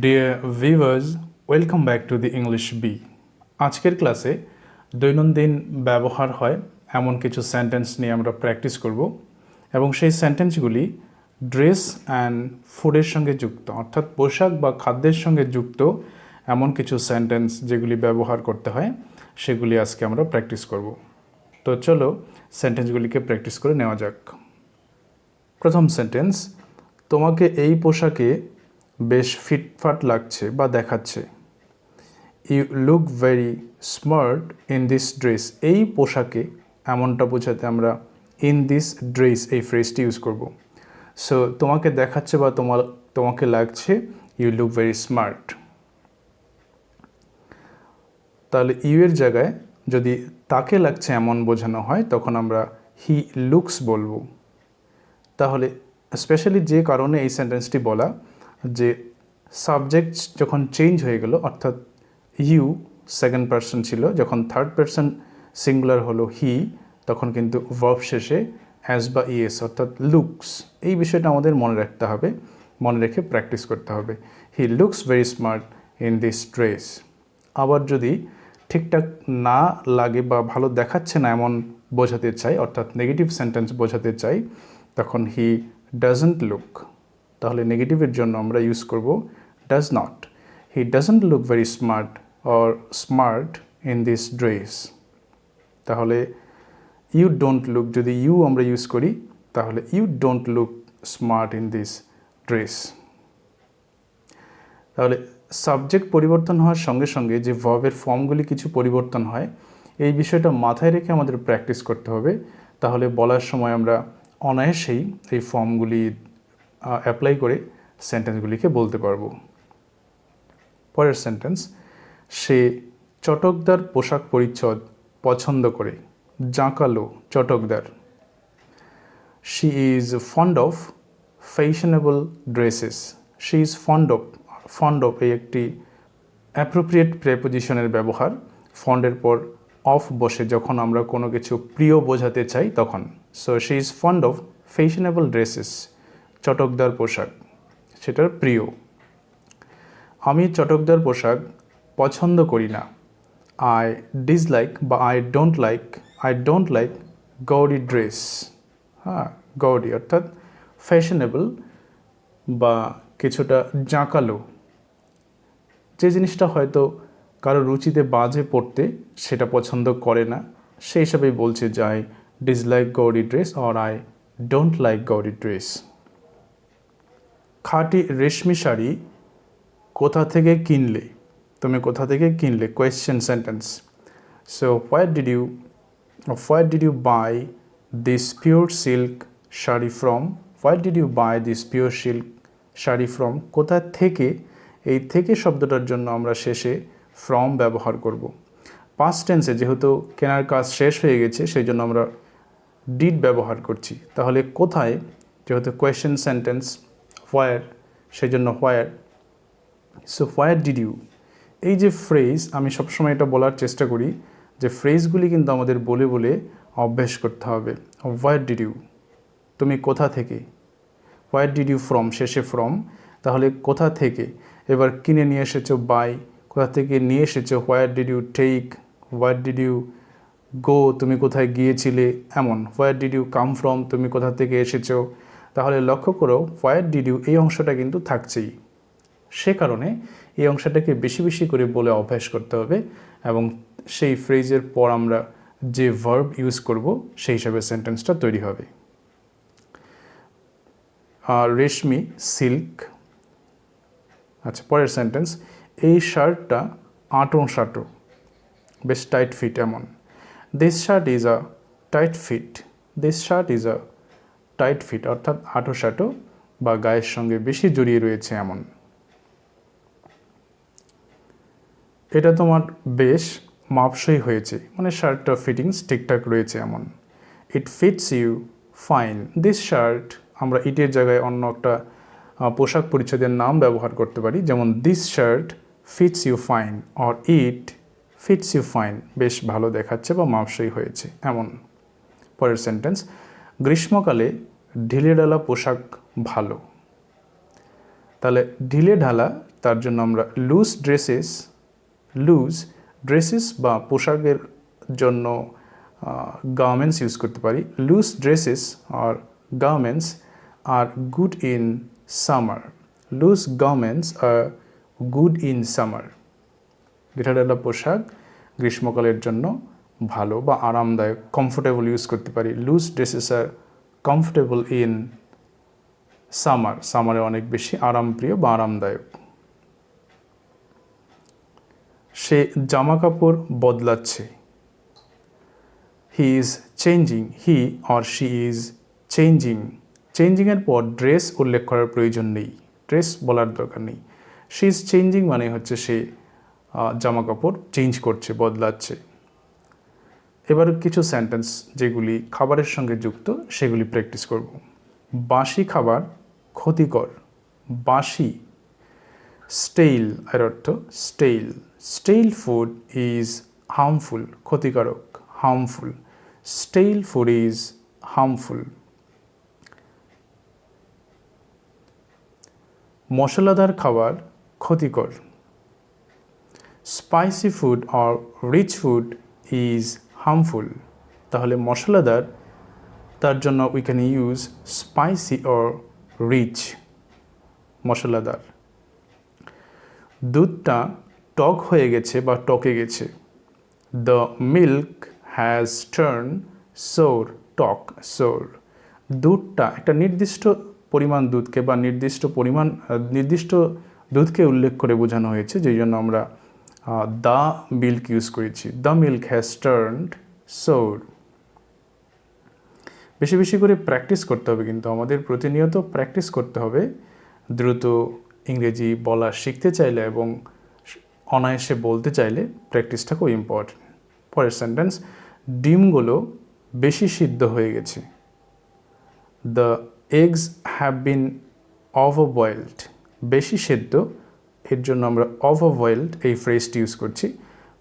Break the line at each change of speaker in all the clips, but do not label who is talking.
Dear viewers welcome back to the English B আজকের ক্লাসে দৈনন্দিন ব্যবহার হয় এমন কিছু সেন্টেন্স নিয়ে আমরা প্র্যাকটিস করব এবং সেই সেন্টেন্সগুলি ড্রেস অ্যান্ড ফুডের সঙ্গে যুক্ত, অর্থাৎ পোশাক বা খাদ্যের সঙ্গে যুক্ত এমন কিছু সেন্টেন্স যেগুলি ব্যবহার করতে হয়, সেগুলি আজকে আমরা প্র্যাকটিস করব। তো চলো সেন্টেন্সগুলিকে প্র্যাকটিস করে নেওয়া যাক। প্রথম সেন্টেন্স তোমাকে এই পোশাকে বেশ ফিটফাট লাগছে বা দেখাচ্ছে। You look very smart in this dress এই পোশাকে এমনটা বোঝাতে আমরা ইন দিস ড্রেস এই ফ্রেজটি ইউজ করব। সো তোমাকে দেখাচ্ছে বা তোমার তোমাকে লাগছে ইউ লুক ভেরি স্মার্ট তাহলে ইউ এর জায়গায় যদি তাকে লাগছে এমন বোঝানো হয়, তখন আমরা হি লুকস বলব। তাহলে স্পেশালি যে কারণে এই সেন্টেন্সটি বলা যে সাবজেক্ট যখন চেঞ্জ হয়ে গেল, অর্থাৎ ইউ সেকেন্ড পার্সন ছিল, যখন থার্ড পার্সন সিঙ্গুলার হলো হি তখন কিন্তু ভার্ব শেষে অ্যাজ বা ইএস অর্থাৎ লুকস এই বিষয়টা আমাদের মনে রাখতে হবে, মনে রেখে প্র্যাকটিস করতে হবে। He looks very smart in this dress আবার যদি ঠিকঠাক না লাগে বা ভালো দেখাচ্ছে না এমন বোঝাতে চাই অর্থাৎ নেগেটিভ সেন্টেন্স বোঝাতে চাই তখন হি ডাজন্ট লুক তাহলে নেগেটিভের জন্য আমরা ইউজ করব does not he doesn't look very smart or smart in this dress তাহলে ইউ ডোন্ট লুক যদি ইউ আমরা ইউজ করি, তাহলে you don't look smart in this dress তাহলে সাবজেক্ট পরিবর্তন হওয়ার সঙ্গে সঙ্গে যে ভার্বের ফর্মগুলি কিছু পরিবর্তন হয়, এই বিষয়টা মাথায় রেখে আমাদের প্র্যাকটিস করতে হবে। তাহলে বলার সময় আমরা অনায়াসেই এই ফর্মগুলি অ্যাপ্লাই করে সেন্টেন্সগুলিকে বলতে পারব। পরের সেন্টেন্স সে চটকদার পোশাক পরিচ্ছদ পছন্দ করে, জাঁকালো চটকদার। She is fond of fashionable dresses she is fond of fond of এই একটি অ্যাপ্রোপ্রিয়েট প্রেপোজিশনের ব্যবহার ফন্ডের পর অফ বসে যখন আমরা কোনো কিছু প্রিয় বোঝাতে চাই তখন। So she is fond of fashionable dresses চটকদার পোশাক, সেটার প্রিয়। আমি চটকদার পোশাক পছন্দ করি না। আই ডিসলাইক বা I don't like I don't like gaudy dress হ্যাঁ গৌরি অর্থাৎ ফ্যাশনেবল বা কিছুটা জাঁকালো। যে জিনিসটা হয়তো কারও রুচিতে বাজে পড়তে সেটা পছন্দ করে না, সেই হিসাবেই বলছে যে I dislike gaudy dress or I don't like gaudy dress খাঁটি রেশমি শাড়ি কোথা থেকে কিনলে? তুমি কোথা থেকে কিনলে? Question sentence so where did you where did you buy this pure silk sari from where did you buy this pure silk sari from কোথা থেকে? এই থেকে শব্দটার জন্য আমরা শেষে ফ্রম ব্যবহার করব। পাস্ট টেন্সে যেহেতু কেনার কাজ শেষ হয়ে গেছে, সেই জন্য আমরা ডিড ব্যবহার করছি। তাহলে কোথায়? যেহেতু কোয়েশ্চেন সেন্টেন্স হোয়ার সেই জন্য where so where did you এই যে ফ্রেজ আমি সবসময় এটা বলার চেষ্টা করি যে ফ্রেজগুলি কিন্তু আমাদের বলে বলে অভ্যাস করতে হবে। হোয়ার ডিড ইউ তুমি কোথা থেকে? হোয়ার ডিড ইউ ফ্রম শেষে ফ্রম তাহলে কোথা থেকে? এবার কিনে নিয়ে এসেছ বাই কোথা থেকে নিয়ে এসেছ? Where did you take where did you go তুমি কোথায় গিয়েছিলে? এমন। Where did you come from তুমি কোথা থেকে এসেছ? তাহলে লক্ষ্য করো হোয়ার ডিড ইউ এই অংশটা কিন্তু থাকছেই। সে কারণে এই অংশটাকে বেশি বেশি করে বলে অভ্যাস করতে হবে এবং সেই ফ্রেজের পর আমরা যে ভার্ব ইউজ করব, সেই হিসাবে সেন্টেন্সটা তৈরি হবে। আর রেশমি সিল্ক আচ্ছা পরের সেন্টেন্স এই শার্টটা আঁটো সাঁটো বেশ টাইট ফিট এমন। This shirt is a tight fit this shirt is a tight fit অর্থাৎ আঁটো সাঁটো বা গায়ের সঙ্গে বেশি জড়িয়ে রয়েছে এমন। এটা তোমার বেশ মাপসই হয়েছে মানে শার্টটা ফিটিংস ঠিকঠাক রয়েছে এমন। It fits you fine this shirt আমরা ইটের জায়গায় অন্য একটা পোশাক পরিচ্ছদের নাম ব্যবহার করতে পারি, যেমন this shirt fits you fine or it fits you fine বেশ ভালো দেখাচ্ছে বা মাপসই হয়েছে এমন। পরের সেন্টেন্স গ্রীষ্মকালে ঢিলে ডালা পোশাক ভালো। তাহলে ঢিলে ঢালা, তার জন্য আমরা লুজ ড্রেসেস লুজ ড্রেসেস বা পোশাকের জন্য গার্মেন্টস ইউজ করতে পারি। Loose dresses R garments are good in summer loose garments are good in summer ঢিলাঢালা পোশাক গ্রীষ্মকালের জন্য ভালো বা আরামদায়ক কমফোর্টেবল ইউজ করতে পারি। Loose dresses R comfortable in summer সামারে অনেক বেশি আরামপ্রিয় বা আরামদায়ক। সে জামা কাপড় বদলাচ্ছে he is changing he or she is changing চেঞ্জিংয়ের পর ড্রেস উল্লেখ করার প্রয়োজন নেই। ড্রেস বলার দরকার নেই। শি ইজ চেঞ্জিং মানে হচ্ছে সে জামা কাপড় চেঞ্জ করছে, বদলাচ্ছে। এবার কিছু সেন্টেন্স যেগুলি খাবারের সঙ্গে যুক্ত, সেগুলি প্র্যাকটিস করব। বাসি খাবার ক্ষতিকর। বাসি স্টেইল এর অর্থ stale stale food is harmful ক্ষতিকারক harmful stale food is harmful মশলাদার খাবার ক্ষতিকর। Spicy food or rich food is harmful তাহলে মশলাদার, তার জন্য we can use spicy or rich মশলাদার। দুধটা টক হয়ে গেছে বা টকে গেছে। The milk has turn sour talk sour দুধটা একটা নির্দিষ্ট পরিমাণ দুধকে বা নির্দিষ্ট পরিমাণ, নির্দিষ্ট দুধকে উল্লেখ করে বোঝানো হয়েছে, যেই জন্য আমরা দ্য মিল্ক ইউজ করেছি। The milk has turned sour বেশি বেশি করে প্র্যাকটিস করতে হবে কিন্তু আমাদের প্রতিনিয়ত প্র্যাকটিস করতে হবে। দ্রুত ইংরেজি বলা শিখতে চাইলে এবং অনায়াসে বলতে চাইলে প্র্যাকটিসটা খুব ইম্পর্টেন্ট পরের সেন্টেন্স ডিমগুলো বেশি সিদ্ধ হয়ে গেছে। The eggs have been over boiled বেশি সেদ্ধ এর জন্য আমরা ওভারবয়েলড এই ফ্রেজটি ইউজ করছি।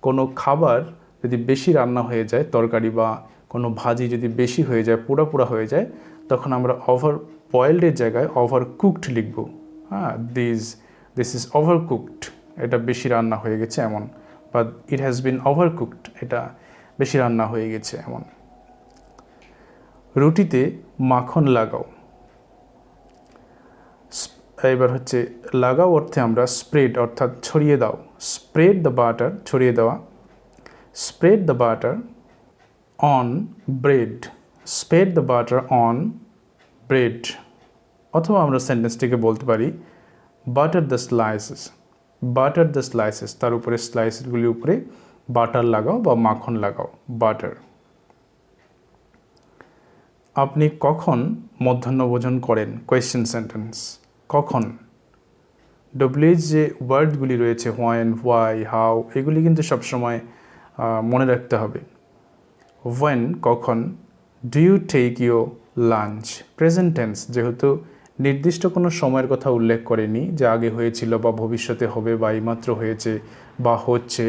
কোনো খাবার যদি বেশি রান্না হয়ে যায়, তরকারি বা কোনো ভাজি যদি বেশি হয়ে যায়, পোড়া পোড়া হয়ে যায়, তখন আমরা ওভার বয়েলডের জায়গায় ওভার কুকড লিখব। হ্যাঁ this this is over cooked এটা বেশি রান্না হয়ে গেছে এমন। বা it has been over cooked এটা বেশি রান্না হয়ে গেছে এমন। রুটিতে মাখন লাগাও। এবার হচ্ছে লাগাও অর্থে আমরা স্প্রেড অর্থাৎ ছড়িয়ে দাও। স্প্রেড দ্য বাটার ছড়িয়ে দেওয়া। Spread the butter on bread spread the butter on bread অথবা আমরা সেন্টেন্সটিকে বলতে পারি butter the slices butter the slices তার উপরে স্লাইসেসগুলির উপরে বাটার লাগাও বা মাখন লাগাও বাটার আপনি কখন মধ্যাহ্নভোজন করেন? কোয়েশ্চেন সেন্টেন্স কখন? ডব্লিউএইচ যে ওয়ার্ডগুলি রয়েছে হোয়েন হোয়াই হাউ এগুলি কিন্তু সবসময় মনে রাখতে হবে। ওয়েন কখন? Do you take you lunch present tense যেহেতু নির্দিষ্ট কোনো সময়ের কথা উল্লেখ করেনি, যে আগে হয়েছিল বা ভবিষ্যতে হবে বা এইমাত্র হয়েছে বা হচ্ছে,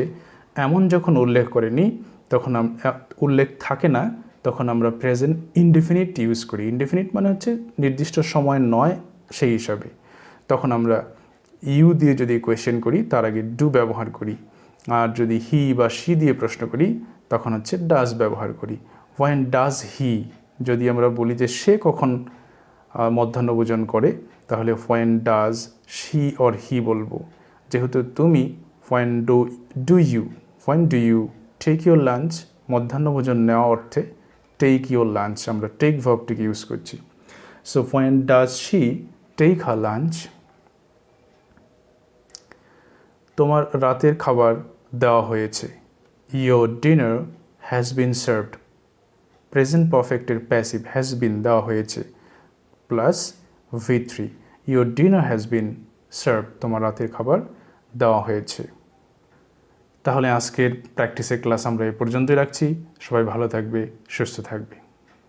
এমন যখন উল্লেখ করেনি, তখন উল্লেখ থাকে না, তখন আমরা প্রেজেন্ট ইনডিফিনিট ইউজ করি। ইনডিফিনিট মানে হচ্ছে নির্দিষ্ট সময় নয় সেই হিসাবে। তখন আমরা ইউ দিয়ে যদি কোয়েশ্চেন করি, তার আগে ডু ব্যবহার করি। আর যদি হি বা শি দিয়ে প্রশ্ন করি, তখন হচ্ছে ডাজ ব্যবহার করি। ওয়েন ডাজ হি যদি আমরা বলি যে সে কখন মধ্যাহ্নভোজন করে, তাহলে when does she or he বলব। যেহেতু তুমি when do do you when do you take your lunch মধ্যাহ্নভোজন নেওয়া অর্থে টেক ইউর লাঞ্চ আমরা টেক ভাবটিকে ইউজ করছি। So when does she take her lunch তোমার রাতের খাবার দেওয়া হয়েছে। Your dinner has been served present পারফেক্টের passive has been দেওয়া হয়েছে। Plus V three your dinner has been serve তোমার রাতের খাবার দেওয়া হয়েছে। তাহলে আজকের প্র্যাকটিসের ক্লাস আমরা এ পর্যন্তই রাখছি। সবাই ভালো থাকবে, সুস্থ থাকবে।